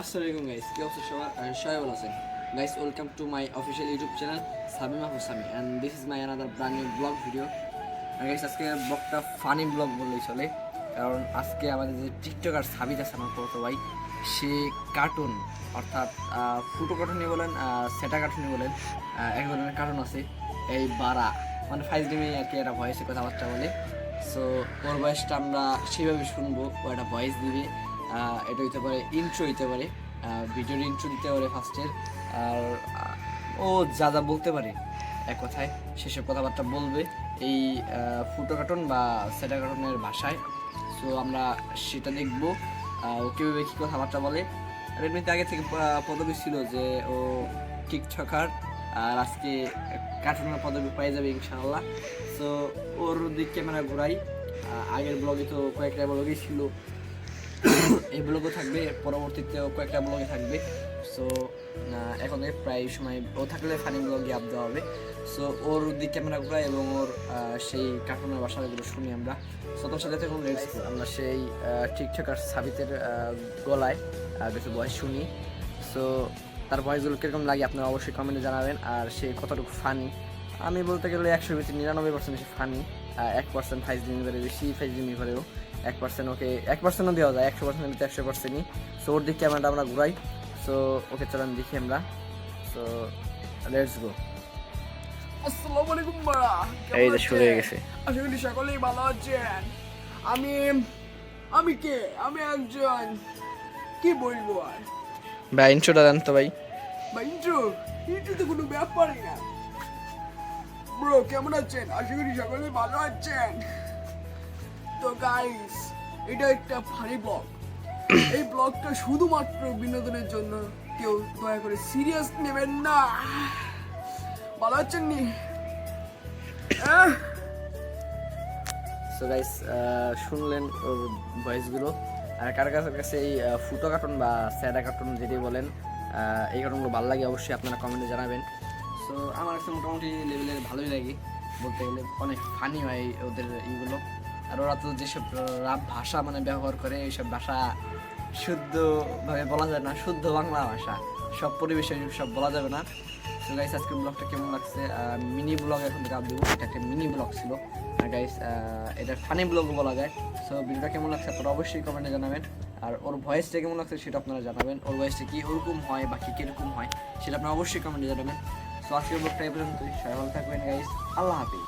আসসালামাইকুম গাইস কি অবস্থা সবার সবাই ভালো আছেন guys welcome to my official YouTube channel Sabima Husami and this is my another brand new blog video guys আজকে ব্লগটা ফানি ব্লগ বললেই চলে। কারণ আজকে আমাদের যে টিকটকার সাবিত আছে আমার কত ভাই, সে কার্টুন অর্থাৎ ফুটো কার্টুনই বলেন সেটা কার্টুনই বলেন এক ধরনের কার্টুন আছে, এই বারা। মানে ফাইভ ডিমে আর কি একটা ভয়েসে কথাবার্তা বলে। সো ওর ভয়েসটা আমরা সেইভাবে শুনব, ও একটা ভয়েস দিবে। এটা হইতে পারে ইন্ট্রো হইতে পারে ভিডিওর ইন্ট্রো দিতে পারে ফার্স্টের আর ও যা যা বলতে পারে এক কথায় সেসব কথাবার্তা বলবে এই ফুটো কার্টুন বা সেটা কার্টুনের ভাষায়। সো আমরা সেটা দেখব ও কীভাবে কী কথাবার্তা বলে। রেডমিতে আগে থেকে পদবি ছিল যে ও ঠিক টিকটকার আর আজকে কার্টুনের পদবি পাই যাবে ইনশাআল্লাহ। সো ওর দিক ক্যামেরা ঘোরাই আগের ব্লগে তো কয়েকটা ব্লগই ছিল। এই ব্লগও থাকবে, এর পরবর্তীতেও কয়েকটা ব্লগে থাকবে। সো এখন প্রায় সময় ও থাকলে ফানি ব্লগে আপ দেওয়া হবে। সো ওর দিক ক্যামেরা ঘোরাই এবং ওর সেই কার্টুনের বাসাগুলো শুনি আমরা। সো তোর সাথে তখন লেটস আমরা সেই ঠিকঠাক আর সাবিতের গলায় কিছু ভয়েস শুনি। সো তার ভয়েসগুলো কীরকম লাগে আপনারা অবশ্যই কমেন্টে জানাবেন। আর সে কতটুকু ফানি আমি বলতে গেলে একশো বেশি নিরানব্বই পার্সেন্ট বেশি ফানি এক পার্সেন্ট ফাইভ দিন করে, বেশি ফাইভ দিন করেও। এক পার্সেন্ট ওকে এক পার্সেন্টও দেওয়া যায় একশো পার্সেন্ট ভিতরে একশো পার্সেন্টই সো ওর দিক ক্যামেরাটা আমরা ঘুরাই। সো ওকে চলেন দেখি আমরা। সো লেটস গো আসসালামু আলাইকুম বাড়া এই যে শুরু হয়ে গেছে। আশা করি সকলেই ভালো আছেন। আমি আমি কে? আমি একজন। কি বলব আর? ভাই ইন্ট্রোটা দেন তো ভাই। বা ইন্ট্রো ইন্ট্রো তো কোনো ব্যাপারই না। ব্রো কেমন আছেন? আশা করি সকলে ভালো আছেন। তো গাইস এটা একটা ফানি ব্লগ এই ব্লগটা শুধুমাত্র বিনোদনের জন্য কেউ দয়া করে সিরিয়াস নেবেন না। ভালো আছেন নি? সো গাইস শুনলেন ওর ভয়েসগুলো আর কার কাছে কাছে এই ফুটো কার্টুন বা স্যাডা কার্টুন যেটি বলেন আহ, এই কার্টুনগুলো ভালো লাগে অবশ্যই আপনারা কমেন্টে জানাবেন। সো আমার কাছে মোটামুটি লেভেলের ভালোই লাগে। বলতে গেলে অনেক ফানি হয় ওদের এইগুলো আর ওরা তো যেসব ভাষা মানে ব্যবহার করে, এইসব ভাষা শুদ্ধভাবে বলা যায় না, শুদ্ধ বাংলা ভাষা। সব পরিবেশে সব বলা যাবে না। তো গাইস আজকের ব্লগটা কেমন লাগছে? মিনি ব্লগ এখন থেকে দেবো এটা একটা মিনি ব্লগ ছিল। আর গাইস এটা ফানি ব্লগও বলা যায়। সো ভিডিওটা কেমন লাগছে আপনারা অবশ্যই কমেন্টে জানাবেন। আর ওর ভয়েসটা কেমন লাগছে সেটা আপনারা জানাবেন। ওর ভয়েসটা কি ওরকম হয় বা কি কীরকম হয় সেটা আপনারা অবশ্যই কমেন্টে জানাবেন। সো আজকের ব্লগটা এই পর্যন্তই। সবাই ভালো থাকবেন গাইস আল্লাহ হাফিজ।